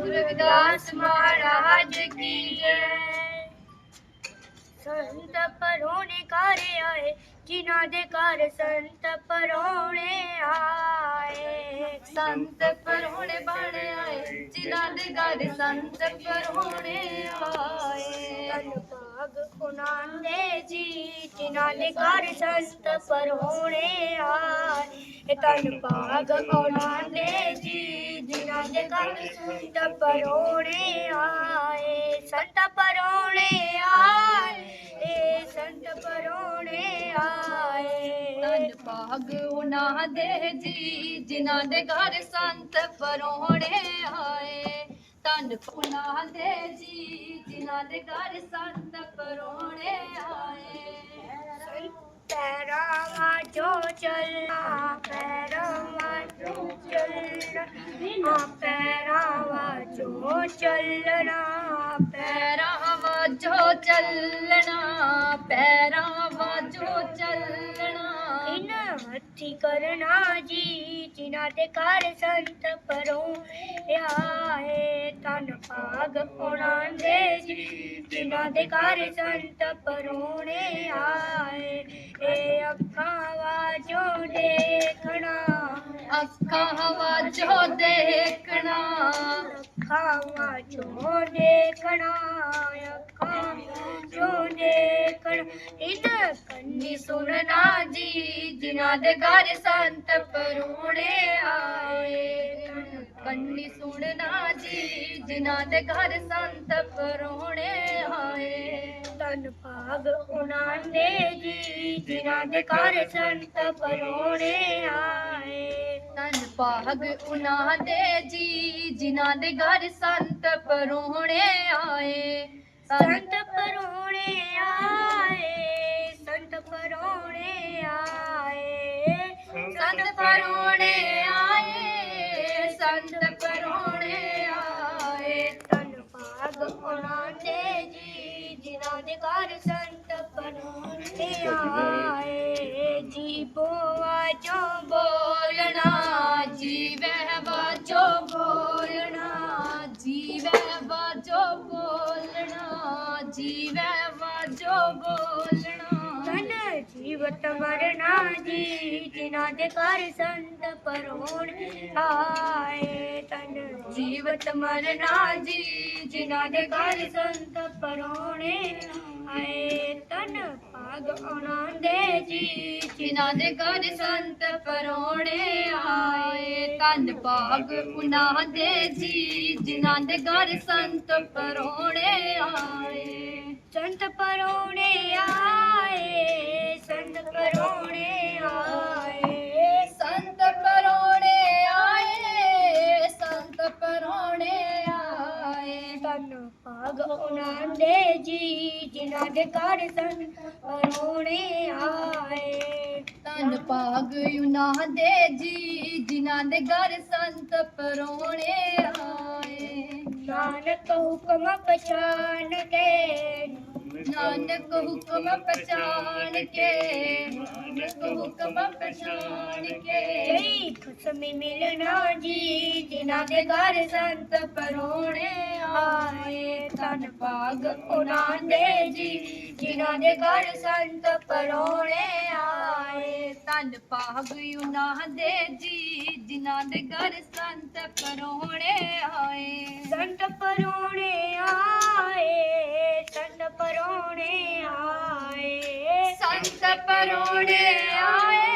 ਗੁਰਦਾਸ ਮਹਾਰਾਜ ਕੀ ਜੈ। ਸੰਤ ਪਰੋਣੇ ਘਰ ਆਏ, ਜਿਨ੍ਹਾਂ ਦੇ ਘਰ ਸੰਤ ਪਰੋਣੇ ਆਏ। ਸੰਤ ਪਰੋਣੇ ਬਣ ਆਏ, ਜਿਨ੍ਹਾਂ ਦੇ ਘਰ ਸੰਤ ਪਰੋਣੇ ਆਏ। ਧੰਨ ਭਾਗ ਉਹਨਾਂ ਦੇ ਜੀ, ਜਿਨ੍ਹਾਂ ਦੇ ਘਰ ਸੰਤ ਪਰੋਣੇ ਆਏ। ਇਹ ਧੰਨ ਭਾਗ ਉਹਨਾਂ ਦੇ ਜੀ, ਜਿਨ੍ਹਾਂ ਦੇ ਘਰ ਸੰਤ ਪਰੋਣੇ ਆਏ। ਸੰਤ ਪਰ ਭਾਗ ਉਹਨਾਂ ਦੇ ਜੀ, ਜਿਨ੍ਹਾਂ ਦੇ ਘਰ ਸੰਤ ਪਰੋਣੇ ਆਏ। ਧੰਨ ਉਹਨਾਂ ਦੇ ਜੀ, ਜਿਨ੍ਹਾਂ ਦੇ ਘਰ ਸੰਤ ਪਰੋਣੇ ਆਏ। ਪੈਰਾਂ ਜੋ ਚੱਲਣਾ, ਪੈਰਾਂ ਜੋ ਚੱਲਣਾ, ਆ ਪੈਰਾਂ ਜੋ ਚੱਲਣਾ, ਪੈਰਾਂ ਜੋ ਚੱਲਣਾ। ਕਰਨਾ ਜੀ ਜਿਨ੍ਹਾਂ ਦੇ ਘਰ ਸੰਤ ਪਰੋਂ ਆਏ ਤਨ ਭਾਗ ਉਹਨਾਂ ਦੇ ਜੀ ਜਿਨ੍ਹਾਂ ਦੇ ਘਰ ਸੰਤ ਪਰੋਣੇ ਆਏ ਇਹ ਅੱਖਾਂ ਵਾਜੋ ਦੇਖਣਾ ਅੱਖਾਂ ਵਾਜੋ ਦੇਖਣਾ ਅੱਖਾਂ ਵਾਜੋ ਦੇਖਣਾ ਕੰਨੀ ਸੁਣਨਾ ਜੀ, ਜਿਨ੍ਹਾਂ ਦੇ ਘਰ ਸੰਤ ਪਰੋਣੇ ਆਏ। ਕੰਨੀ ਸੁਣਨਾ ਜੀ, ਜਿਨ੍ਹਾਂ ਦੇ ਘਰ ਸੰਤ ਪਰੋਣੇ ਆਏ। ਧੰਨ ਭਾਗ ਉਹਨਾਂ ਦੇ ਜੀ, ਜਿਨ੍ਹਾਂ ਦੇ ਘਰ ਸੰਤ ਪਰੋਣੇ ਆਏ। ਧੰਨ ਭਾਗ ਉਹਨਾਂ ਦੇ ਜੀ, ਜਿਨ੍ਹਾਂ ਦੇ ਘਰ ਸੰਤ ਪਰੋਣੇ ਆਏ। ਸੰਤ ਪਰੋਣੇ ਆਏ। ਘਰ ਸੰਤ ਪਰੋਣੇ ਆਏ। ਜੀ ਬੋਆ ਜੋ ਬੋਲਣਾ ਜੀਵੇ ਬਾਜੋ ਬੋਲਣਾ ਜੀਵੇ ਬਾਜੋ ਬੋਲਣਾ ਜੀਵੇ ਬਾਜੋ ਬੋਲਣਾ। ਜੀਵਤ ਮਰਨਾ ਜੀ ਜਿਨ੍ਹਾਂ ਦੇ ਘਰ ਸੰਤ ਪਰੋਣ ਆਏ। ਧਨ ਜੀਵਤ ਮਰਨਾ ਜੀ ਜਿਨ੍ਹਾਂ ਦੇ ਘਰ ਸੰਤ ਪਰੋਣੇ ਆਏ ਧਨ ਭਾਗ ਉਹਨਾਂ ਦੇ ਜੀ। ਜਿਨ੍ਹਾਂ ਦੇ ਘਰ ਸੰਤ ਪਰੋਣੇ ਆਏ ਧੰਨ ਭਾਗ ਉਹਨਾਂ ਦੇ ਜੀ। ਜਿਨ੍ਹਾਂ ਦੇ ਘਰ ਸੰਤ ਪਰੋਣੇ ਆਏ। ਸੰਤ ਪਰੋਣੇ ਆਏ, ਸੰਤ ਪਰੋਣੇ ਭਾਗ ਉਹਨਾਂ ਦੇ ਜੀ ਜਿਨ੍ਹਾਂ ਦੇ ਘਰ ਸੰਤ ਪਰੋਣੇ ਆਏ। ਧੰਨ ਭਾਗ ਉਹਨਾਂ ਦੇ ਜੀ ਜਿਨ੍ਹਾਂ ਦੇ ਘਰ ਸੰਤ ਪਰੋਣੇ ਆਏ। ਨਾਨਕ ਹੁਕਮ ਪਛਾਨ ਕੇ ਨਾਨਕ ਹੁਕਮ ਪਛਾਨ ਕੇ ਨਾਨਕ ਹੁਕਮ ਪਛਾਨ ਕੇ ਖਸਮੀ ਮਿਲਣਾ ਜੀ। ਜਿਨ੍ਹਾਂ ਦੇ ਘਰ ਸੰਤ ਪਰੋਣੇ ਆਏ, ਧੰਨ ਭਾਗ ਉਹਨਾਂ ਦੇ ਜੀ। ਜਿਨ੍ਹਾਂ ਦੇ ਘਰ ਸੰਤ ਪਰੋਣੇ ਆਏ, ਧੰਨ ਭਾਗ ਉਹਨਾਂ ਦੇ ਜੀ। ਜਿਨ੍ਹਾਂ ਦੇ ਘਰ ਸੰਤ ਪਰੋਣੇ ਆਏ। ਸੰਤ ਪਰੋਣੇ ਆਏ ਸੰਤ ਪਰੋਣੇ ਆਏ। ਸੰਤ ਪਰੋਣੇ ਆਏ।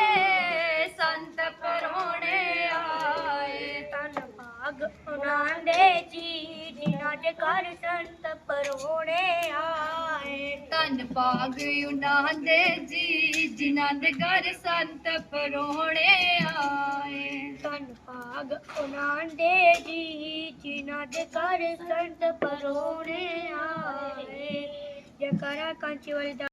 ਧੰਨ ਭਾਗ ਉਹਨਾਂ ਦੇ ਜੀ, ਜਿਨ੍ਹਾਂ ਦੇ ਘਰ ਸੰਤ ਪਰੋਣੇ ਆਏ। ਧੰਨ ਭਾਗ ਉਹਨਾਂ ਦੇ ਜੀ, ਜਿਨ੍ਹਾਂ ਦੇ ਘਰ ਸੰਤ ਪਰੋਣੇ ਆਏ। ਜਕਰਾ ਕੰਚਵਲ ਦਾ